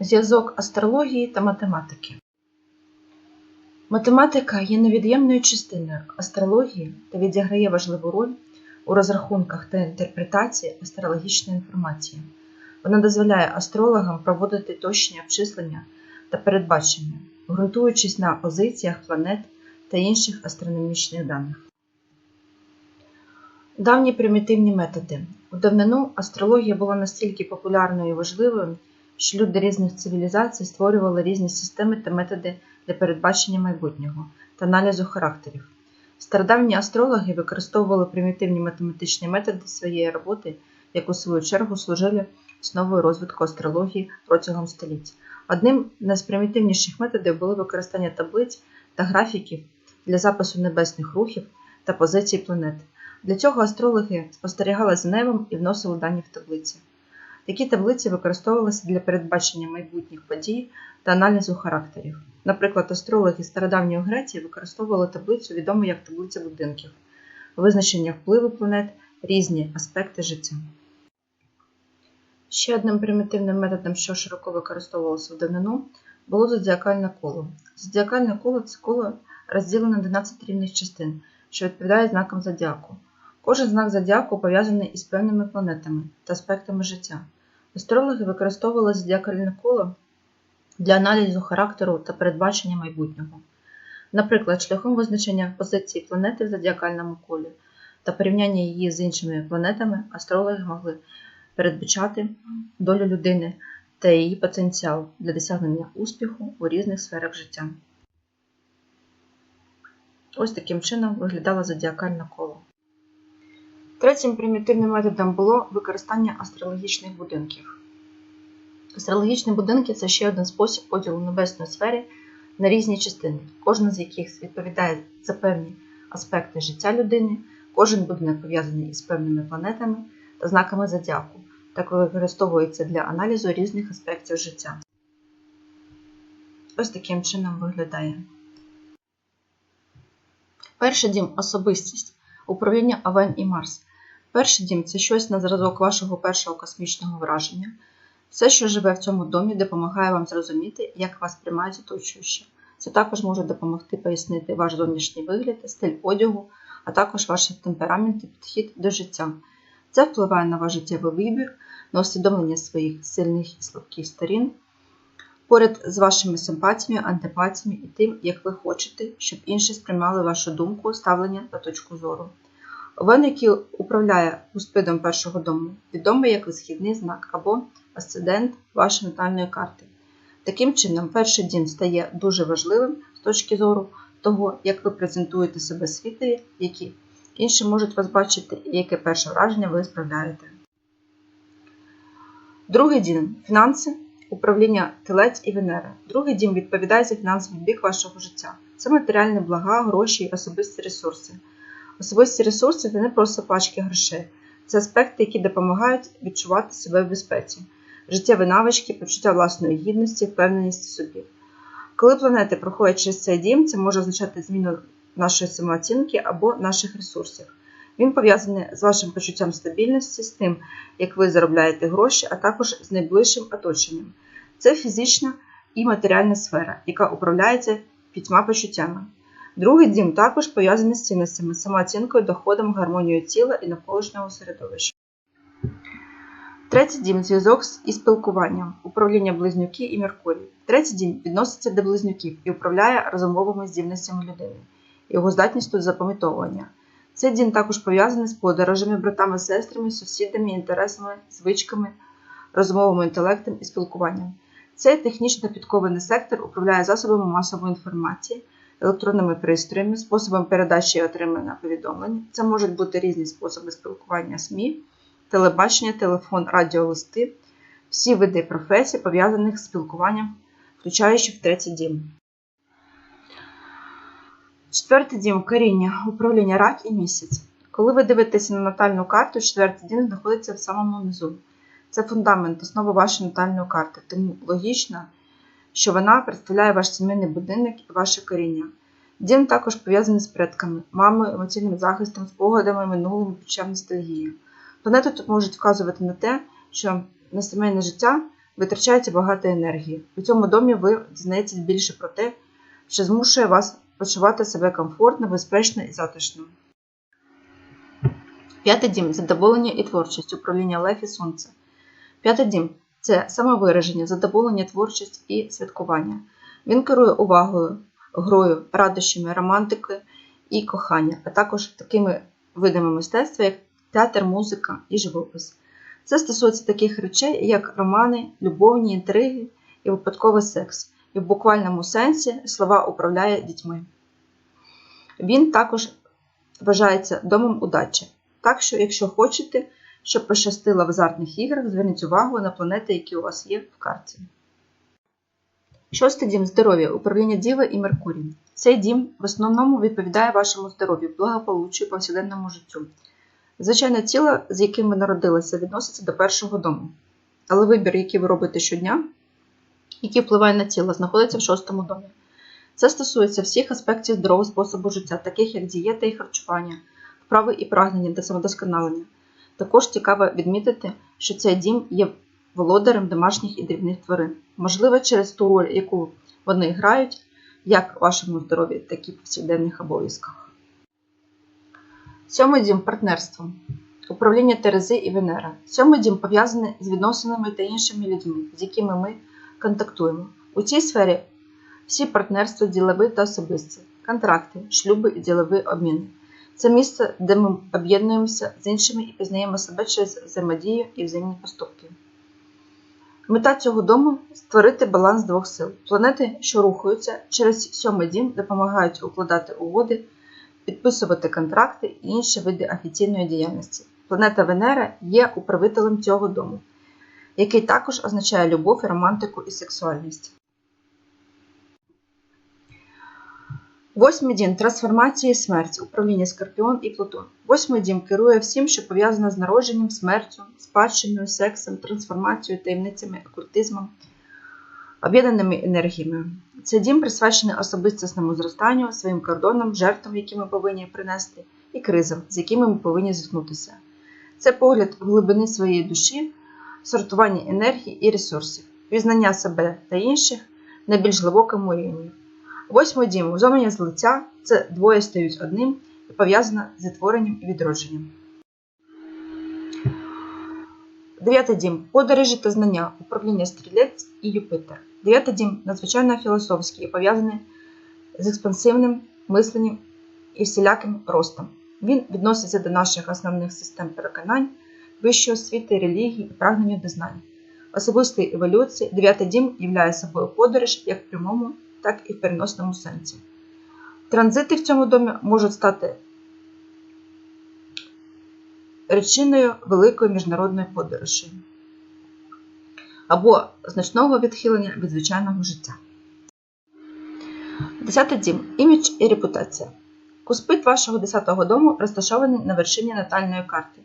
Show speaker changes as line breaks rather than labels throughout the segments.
Зв'язок астрології та математики. Математика є невід'ємною частиною астрології та відіграє важливу роль у розрахунках та інтерпретації астрологічної інформації. Вона дозволяє астрологам проводити точні обчислення та передбачення, ґрунтуючись на позиціях планет та інших астрономічних даних. Давні примітивні методи. У давнину астрологія була настільки популярною і важливою, що люди різних цивілізацій створювали різні системи та методи для передбачення майбутнього та аналізу характерів. Стародавні астрологи використовували примітивні математичні методи своєї роботи, як у свою чергу служили основою розвитку астрології протягом століть. Одним з найпримітивніших методів було використання таблиць та графіків для запису небесних рухів та позицій планет. Для цього астрологи спостерігали за небом і вносили дані в таблиці. Такі таблиці використовувалися для передбачення майбутніх подій та аналізу характерів. Наприклад, астрологи стародавньої Греції використовували таблицю, відому як таблиця будинків, визначення впливу планет, різні аспекти життя. Ще одним примітивним методом, що широко використовувалося в давнину, було зодіакальне коло. Зодіакальне коло це коло розділене на 12 рівних частин, що відповідає знакам зодіаку. Кожен знак зодіаку пов'язаний із певними планетами та аспектами життя. Астрологи використовували зодіакальне коло для аналізу характеру та передбачення майбутнього. Наприклад, шляхом визначення позиції планети в зодіакальному колі та порівняння її з іншими планетами, астрологи могли передбачати долю людини та її потенціал для досягнення успіху у різних сферах життя. Ось таким чином виглядало зодіакальне коло. Третім примітивним методом було використання астрологічних будинків. Астрологічні будинки це ще один спосіб поділу небесної сфери на різні частини, кожна з яких відповідає за певні аспекти життя людини, кожен будинок пов'язаний із певними планетами та знаками зодіаку, так використовується для аналізу різних аспектів життя. Ось таким чином виглядає. Перший дім особистість, управління Авен і Марс. Перший дім це щось на зразок вашого першого космічного враження. Все, що живе в цьому домі, допомагає вам зрозуміти, як вас приймають оточуючі. Це також може допомогти пояснити ваш зовнішній вигляд, стиль одягу, а також ваш темперамент і підхід до життя. Це впливає на ваш життєвий вибір, на усвідомлення своїх сильних і слабких сторін, поряд з вашими симпатіями, антипатіями і тим, як ви хочете, щоб інші сприймали вашу думку, ставлення та точку зору. Овен, який управляє успидом першого дому, відомий як висхідний знак або асцендент вашої натальної карти. Таким чином, перший дім стає дуже важливим з точки зору того, як ви презентуєте себе світові, які інші можуть вас бачити і яке перше враження ви справляєте. Другий дім фінанси, управління телець і Венера. Другий дім відповідає за фінансовий бік вашого життя. Це матеріальні блага, гроші і особисті ресурси. Особисті ресурси це не просто пачки грошей, це аспекти, які допомагають відчувати себе в безпеці, життєві навички, почуття власної гідності, впевненість в собі. Коли планети проходять через цей дім, це може означати зміну нашої самооцінки або наших ресурсів. Він пов'язаний з вашим почуттям стабільності, з тим, як ви заробляєте гроші, а також з найближчим оточенням. Це фізична і матеріальна сфера, яка управляється п'ятьма почуттями. Другий дім також пов'язаний з цінностями, самооцінкою, доходом, гармонією тіла і навколишнього середовища. Третій дім зв'язок і спілкуванням, управління близнюки і Меркурій. Третій дім відноситься до близнюків і управляє розумовими здібностями людини, його здатністю запам'ятовування. Цей дім також пов'язаний з подорожами, братами, сестрами, сусідами, інтересами, звичками, розумовим інтелектом і спілкуванням. Цей технічно підкований сектор управляє засобами масової інформації електронними пристроями, способом передачі і отримання повідомлень. Це можуть бути різні способи спілкування СМІ, телебачення, телефон, радіолисти, всі види професій, пов'язаних з спілкуванням, включаючи в третій дім. Четвертий дім коріння, управління рак і місяць. Коли ви дивитеся на натальну карту, четвертий дім знаходиться в самому низу. Це фундамент, основа вашої натальної карти, тому логічно, що вона представляє ваш сімейний будинок і ваше коріння. Дім також пов'язаний з предками, мамою, емоційним захистом, спогадами, минулим почуттям ностальгії. Планети тут можуть вказувати на те, що на сімейне життя витрачаєте багато енергії. У цьому домі ви дізнаєтесь більше про те, що змушує вас почувати себе комфортно, безпечно і затишно. П'ятий дім задоволення і творчість, управління Лев і Сонце. П'ятий дім це самовираження, задоволення, творчість і святкування. Він керує увагою, грою, радощами, романтики і кохання, а також такими видами мистецтва, як театр, музика і живопис. Це стосується таких речей, як романи, любовні інтриги і випадковий секс, і в буквальному сенсі слова управляє дітьми. Він також вважається домом удачі. Так що, якщо хочете, щоб пощастило в азартних іграх, зверніть увагу на планети, які у вас є в карті. Шостий дім здоров'я, управління Діви і Меркурій. Цей дім в основному відповідає вашому здоров'ю, благополуччю і повсякденному життю. Звичайне тіло, з яким ви народилися, відноситься до першого дому. Але вибір, який ви робите щодня, який впливає на тіло, знаходиться в шостому домі. Це стосується всіх аспектів здорового способу життя, таких як дієта і харчування, вправи і прагнення та самодосконалення. Також цікаво відмітити, що цей дім є володарем домашніх і дрібних тварин, можливо, через ту роль, яку вони грають, як у вашому здоров'ї, так і в повсякденних обов'язках. Сьомий дім партнерство. Управління Терези і Венера. Сьомий дім пов'язаний з відносинами та іншими людьми, з якими ми контактуємо. У цій сфері всі партнерства ділові та особисті, контракти, шлюби і ділові обміни. Це місце, де ми об'єднуємося з іншими і пізнаємо себе через взаємодію і взаємні поступки. Мета цього дому створити баланс двох сил. Планети, що рухаються через сьомий дім, допомагають укладати угоди, підписувати контракти і інші види офіційної діяльності. Планета Венера є управителем цього дому, який також означає любов, романтику і сексуальність. Восьмий дім трансформації і смерть, управління Скорпіон і Плутон. Восьмий дім керує всім, що пов'язано з народженням, смертю, спадщиною, сексом, трансформацією, таємницями, окультизмом, об'єднаними енергіями. Цей дім присвячений особистісному зростанню, своїм кордонам, жертвам, які ми повинні принести, і кризам, з якими ми повинні зіткнутися. Це погляд глибини своєї душі, сортування енергії і ресурсів, пізнання себе та інших на більш глибокому рівні. Восьмий дім узомлення з лиця це двоє стають одним і пов'язано з відтворенням і відродженням. Дев'ятий дім подорожі та знання, управління стрілець і Юпитер. Дев'ятий дім надзвичайно філософський і пов'язаний з експансивним мисленням і всіляким ростом. Він відноситься до наших основних систем переконань, вищої освіти, релігії і прагнення до знань. Особистої еволюції дев'ятий дім являє собою подорож як в прямому, так і в переносному сенсі. Транзити в цьому домі можуть стати причиною великої міжнародної подорожі або значного відхилення від звичайного життя. Десятий дім імідж і репутація. Куспит вашого 10-го дому розташований на вершині натальної карти,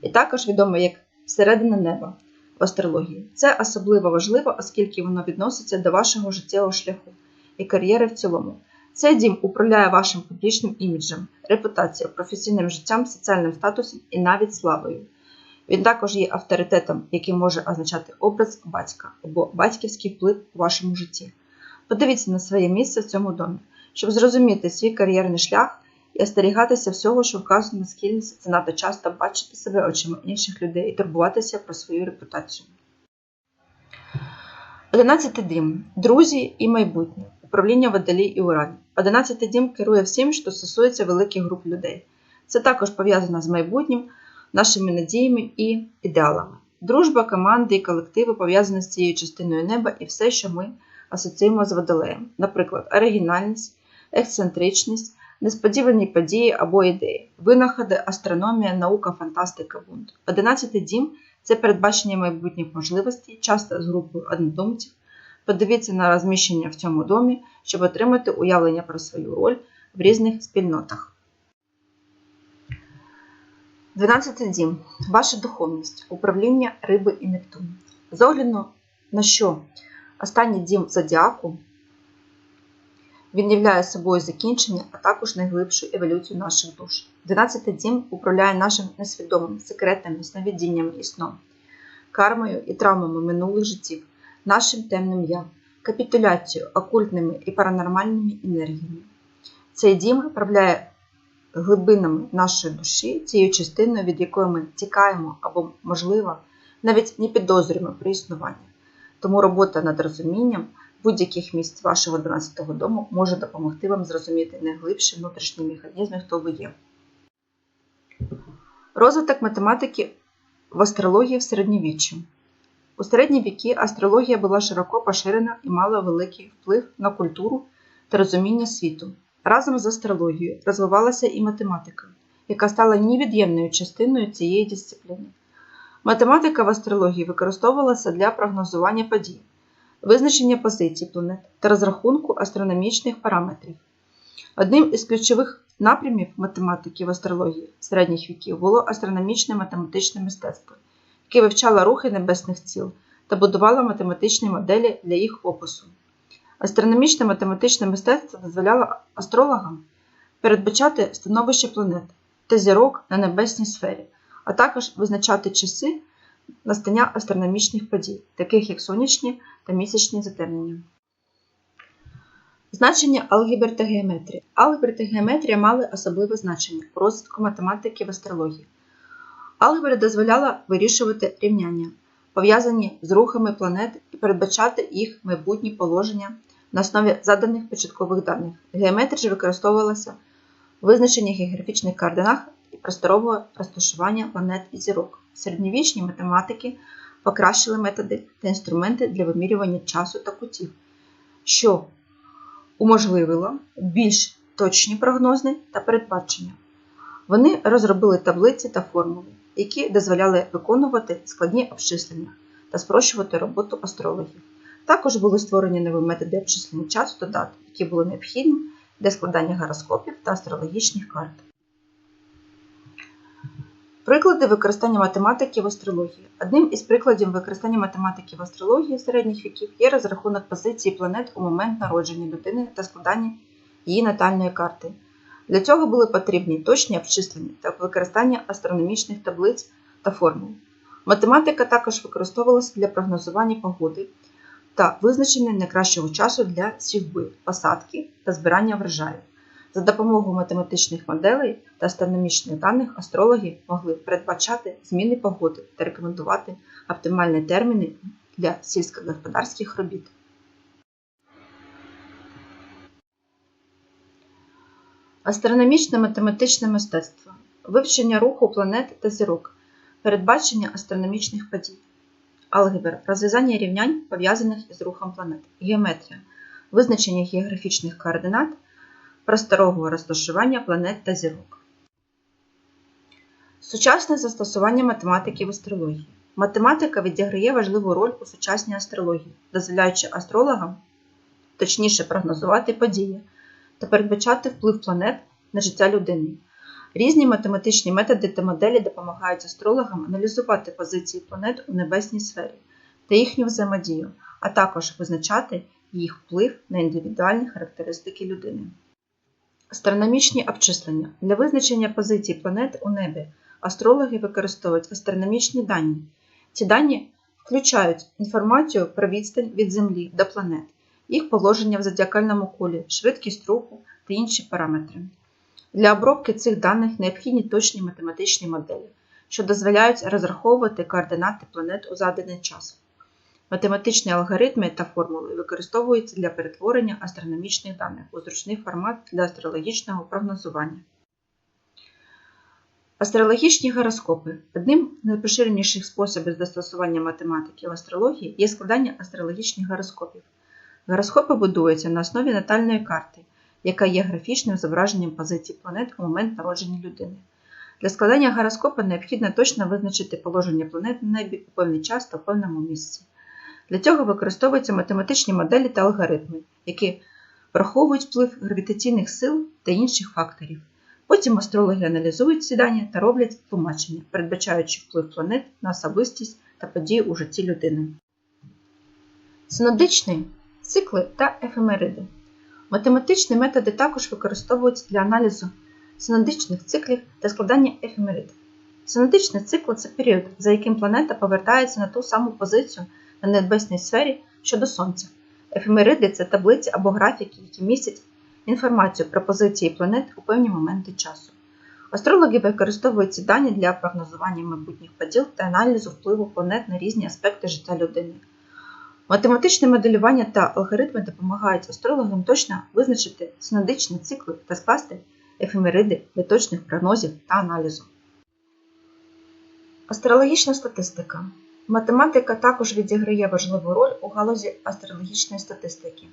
і також відомий як середина неба в астрології. Це особливо важливо, оскільки воно відноситься до вашого життєвого шляху і кар'єри в цілому. Цей дім управляє вашим публічним іміджем, репутацією, професійним життям, соціальним статусом і навіть славою. Він також є авторитетом, який може означати образ батька або батьківський вплив у вашому житті. Подивіться на своє місце в цьому домі, щоб зрозуміти свій кар'єрний шлях і остерігатися всього, що вказано на схильність занадто часто бачити себе очима інших людей і турбуватися про свою репутацію. 11 дім. Друзі і майбутнє. Управління водолій і уран. 11 дім керує всім, що стосується великих груп людей. Це також пов'язано з майбутнім, нашими надіями і ідеалами. Дружба, команди і колективи пов'язані з цією частиною неба і все, що ми асоціюємо з водолеєм. Наприклад, оригінальність, ексцентричність, несподівані події або ідеї, винаходи, астрономія, наука, фантастика, бунт. 11 дім це передбачення майбутніх можливостей, часто з групою однодумців. Подивіться на розміщення в цьому домі, щоб отримати уявлення про свою роль в різних спільнотах. 12 дім. Ваша духовність, управління риби і Нептуну. З огляду на що останній дім зодіаку він являє собою закінчення, а також найглибшу еволюцію наших душ. 12 дім управляє нашим несвідомим секретами, сновидіннями і сном, кармою і травмами минулих життів. Нашим темним я, капітуляцію окультними і паранормальними енергіями. Цей дім вправляє глибинами нашої душі, цією частиною, від якої ми тікаємо або, можливо, навіть не підозрюємо про існування. Тому робота над розумінням будь-яких місць вашого 12-го дому може допомогти вам зрозуміти найглибші внутрішні механізми, хто ви є. Розвиток математики в астрології в середньовіччі. У середні віки астрологія була широко поширена і мала великий вплив на культуру та розуміння світу. Разом з астрологією розвивалася і математика, яка стала невід'ємною частиною цієї дисципліни. Математика в астрології використовувалася для прогнозування подій, визначення позицій планет та розрахунку астрономічних параметрів. Одним із ключових напрямів математики в астрології середніх віків було астрономічне математичне мистецтво, яке вивчало рухи небесних ціл та будувало математичні моделі для їх опису. Астрономічне математичне мистецтво дозволяло астрологам передбачати становище планет та зірок на небесній сфері, а також визначати часи настання астрономічних подій, таких як сонячні та місячні затемнення. Значення алгебр та геометрії. Алгебри та геометрія мали особливе значення у розвитку математики в астрології. Алгебра дозволяла вирішувати рівняння, пов'язані з рухами планет і передбачати їх майбутні положення на основі заданих початкових даних. Геометрія ж використовувалася в визначенні географічних координат і просторового розташування планет і зірок. Середньовічні математики покращили методи та інструменти для вимірювання часу та кутів, що уможливило більш точні прогнози та передбачення. Вони розробили таблиці та формули, які дозволяли виконувати складні обчислення та спрощувати роботу астрологів. Також були створені нові методи обчислення часу та дат, які були необхідні для складання гороскопів та астрологічних карт. Приклади використання математики в астрології. Одним із прикладів використання математики в астрології середніх віків є розрахунок позиції планет у момент народження людини та складання її натальної карти. Для цього були потрібні точні обчислення та використання астрономічних таблиць та формул. Математика також використовувалася для прогнозування погоди та визначення найкращого часу для сівби, посадки та збирання врожаю. За допомогою математичних моделей та астрономічних даних астрологи могли передбачати зміни погоди та рекомендувати оптимальні терміни для сільськогосподарських робіт. Астрономічне математичне мистецтво вивчення руху планет та зірок, передбачення астрономічних подій, алгебра розв'язання рівнянь, пов'язаних із рухом планет, геометрія, визначення географічних координат просторового розташування планет та зірок. Сучасне застосування математики в астрології. Математика відіграє важливу роль у сучасній астрології, дозволяючи астрологам точніше прогнозувати події та передбачати вплив планет на життя людини. Різні математичні методи та моделі допомагають астрологам аналізувати позиції планет у небесній сфері та їхню взаємодію, а також визначати їх вплив на індивідуальні характеристики людини. Астрономічні обчислення. Для визначення позицій планет у небі астрологи використовують астрономічні дані. Ці дані включають інформацію про відстань від Землі до планет, їх положення в зодіакальному колі, швидкість руху та інші параметри. Для обробки цих даних необхідні точні математичні моделі, що дозволяють розраховувати координати планет у заданий час. Математичні алгоритми та формули використовуються для перетворення астрономічних даних у зручний формат для астрологічного прогнозування. Астрологічні гороскопи. Одним з найпоширеніших способів застосування математики в астрології є складання астрологічних гороскопів. Гороскопи будуються на основі натальної карти, яка є графічним зображенням позицій планет у момент народження людини. Для складання гороскопа необхідно точно визначити положення планет на небі у певний час та в певному місці. Для цього використовуються математичні моделі та алгоритми, які враховують вплив гравітаційних сил та інших факторів. Потім астрологи аналізують ці дані та роблять тлумачення, передбачаючи вплив планет на особистість та події у житті людини. Синодичні цикли та ефемериди. Математичні методи також використовуються для аналізу синодичних циклів та складання ефемерид. Синодичний цикл це період, за яким планета повертається на ту саму позицію на небесній сфері Щодо сонця, ефемериди це таблиці або графіки, які містять інформацію про позиції планет у певні моменти часу. Астрологи використовують ці дані для прогнозування майбутніх поділ та аналізу впливу планет на різні аспекти життя людини. Математичне моделювання та алгоритми допомагають астрологам точно визначити синодичні цикли та скласти ефемериди для точних прогнозів та аналізу. Астрологічна статистика. Математика також відіграє важливу роль у галузі астрологічної статистики.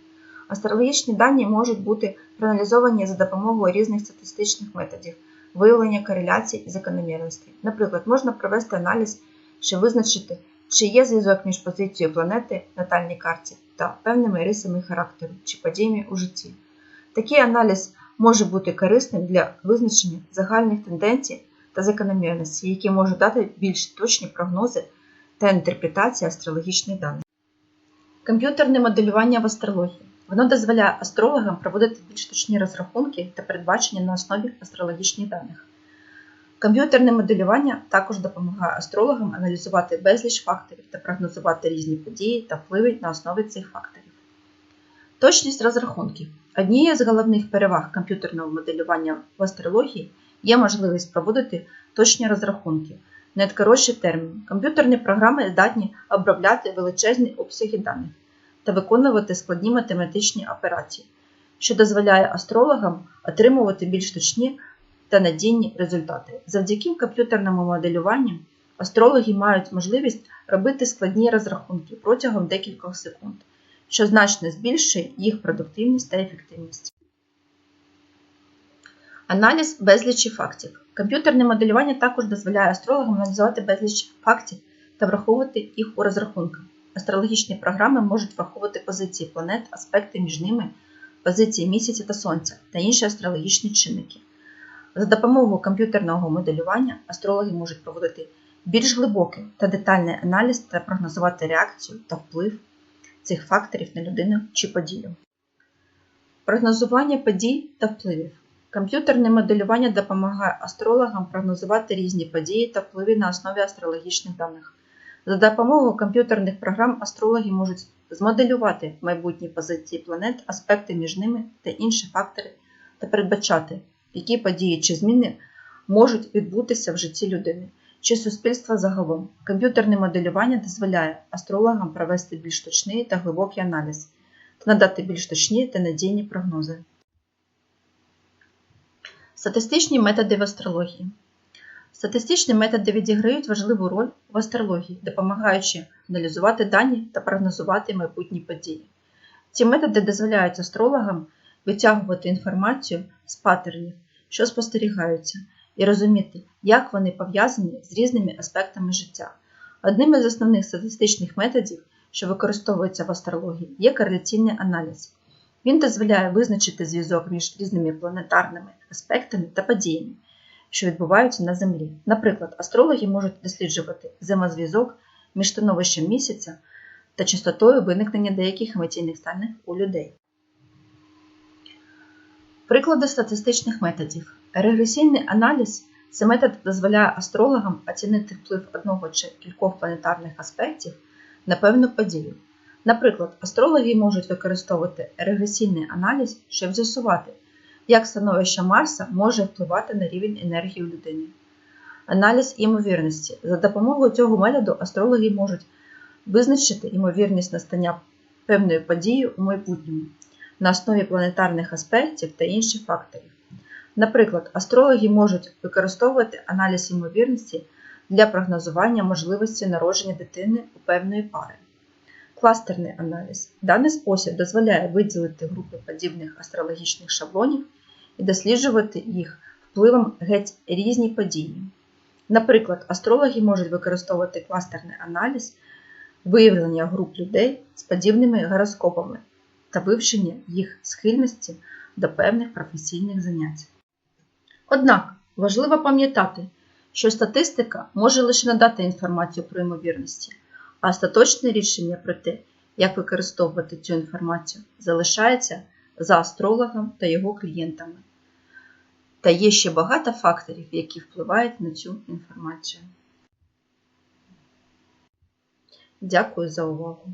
Астрологічні дані можуть бути проаналізовані за допомогою різних статистичних методів виявлення кореляцій і закономірностей. Наприклад, можна провести аналіз, щоб визначити, чи є зв'язок між позицією планети натальній карті та певними рисами характеру чи подіями у житті. Такий аналіз може бути корисним для визначення загальних тенденцій та закономірностей, які можуть дати більш точні прогнози та інтерпретації астрологічних даних. Комп'ютерне моделювання в астрології. Воно дозволяє астрологам проводити більш точні розрахунки та передбачення на основі астрологічних даних. Комп'ютерне моделювання також допомагає астрологам аналізувати безліч факторів та прогнозувати різні події та впливи на основі цих факторів. Точність розрахунків. Однією з головних переваг комп'ютерного моделювання в астрології є можливість проводити точні розрахунки найкоротший термін. Комп'ютерні програми здатні обробляти величезні обсяги даних та виконувати складні математичні операції, що дозволяє астрологам отримувати більш точні та надійні результати. Завдяки комп'ютерному моделюванню астрологи мають можливість робити складні розрахунки протягом декількох секунд, що значно збільшує їх продуктивність та ефективність. Аналіз безлічі фактів. Комп'ютерне моделювання також дозволяє астрологам аналізувати безліч фактів та враховувати їх у розрахунках. Астрологічні програми можуть враховувати позиції планет, аспекти між ними, позиції місяця та сонця та інші астрологічні чинники. За допомогою комп'ютерного моделювання астрологи можуть проводити більш глибокий та детальний аналіз та прогнозувати реакцію та вплив цих факторів на людину чи подію. Прогнозування подій та впливів. Комп'ютерне моделювання допомагає астрологам прогнозувати різні події та впливи на основі астрологічних даних. За допомогою комп'ютерних програм астрологи можуть змоделювати майбутні позиції планет, аспекти між ними та інші фактори та передбачати, які події чи зміни можуть відбутися в житті людини чи суспільства загалом. Комп'ютерне моделювання дозволяє астрологам провести більш точний та глибокий аналіз та надати більш точні та надійні прогнози. Статистичні методи в астрології. Статистичні методи відіграють важливу роль в астрології, допомагаючи аналізувати дані та прогнозувати майбутні події. Ці методи дозволяють астрологам витягувати інформацію з паттернів, що спостерігаються, і розуміти, як вони пов'язані з різними аспектами життя. Одним із основних статистичних методів, що використовується в астрології, є кореляційний аналіз. Він дозволяє визначити зв'язок між різними планетарними аспектами та подіями, що відбуваються на Землі. Наприклад, астрологи можуть досліджувати взаємозв'язок між становищем місяця та частотою виникнення деяких емоційних станів у людей. Приклади статистичних методів. Регресійний аналіз це метод дозволяє астрологам оцінити вплив одного чи кількох планетарних аспектів на певну подію. Наприклад, астрологи можуть використовувати регресійний аналіз, щоб з'ясувати, як становище Марса може впливати на рівень енергії у людини. Аналіз ймовірності. За допомогою цього методу астрологи можуть визначити ймовірність настання певної події у майбутньому на основі планетарних аспектів та інших факторів. Наприклад, астрологи можуть використовувати аналіз ймовірності для прогнозування можливості народження дитини у певної пари. Кластерний аналіз. Даний спосіб дозволяє виділити групи подібних астрологічних шаблонів і досліджувати їх впливом геть різні події. Наприклад, астрологи можуть використовувати кластерний аналіз виявлення груп людей з подібними гороскопами та вивчення їх схильності до певних професійних занять. Однак важливо пам'ятати, що статистика може лише надати інформацію про ймовірності, а остаточне рішення про те, як використовувати цю інформацію, залишається за астрологом та його клієнтами. Та є ще багато факторів, які впливають на цю інформацію. Дякую за увагу!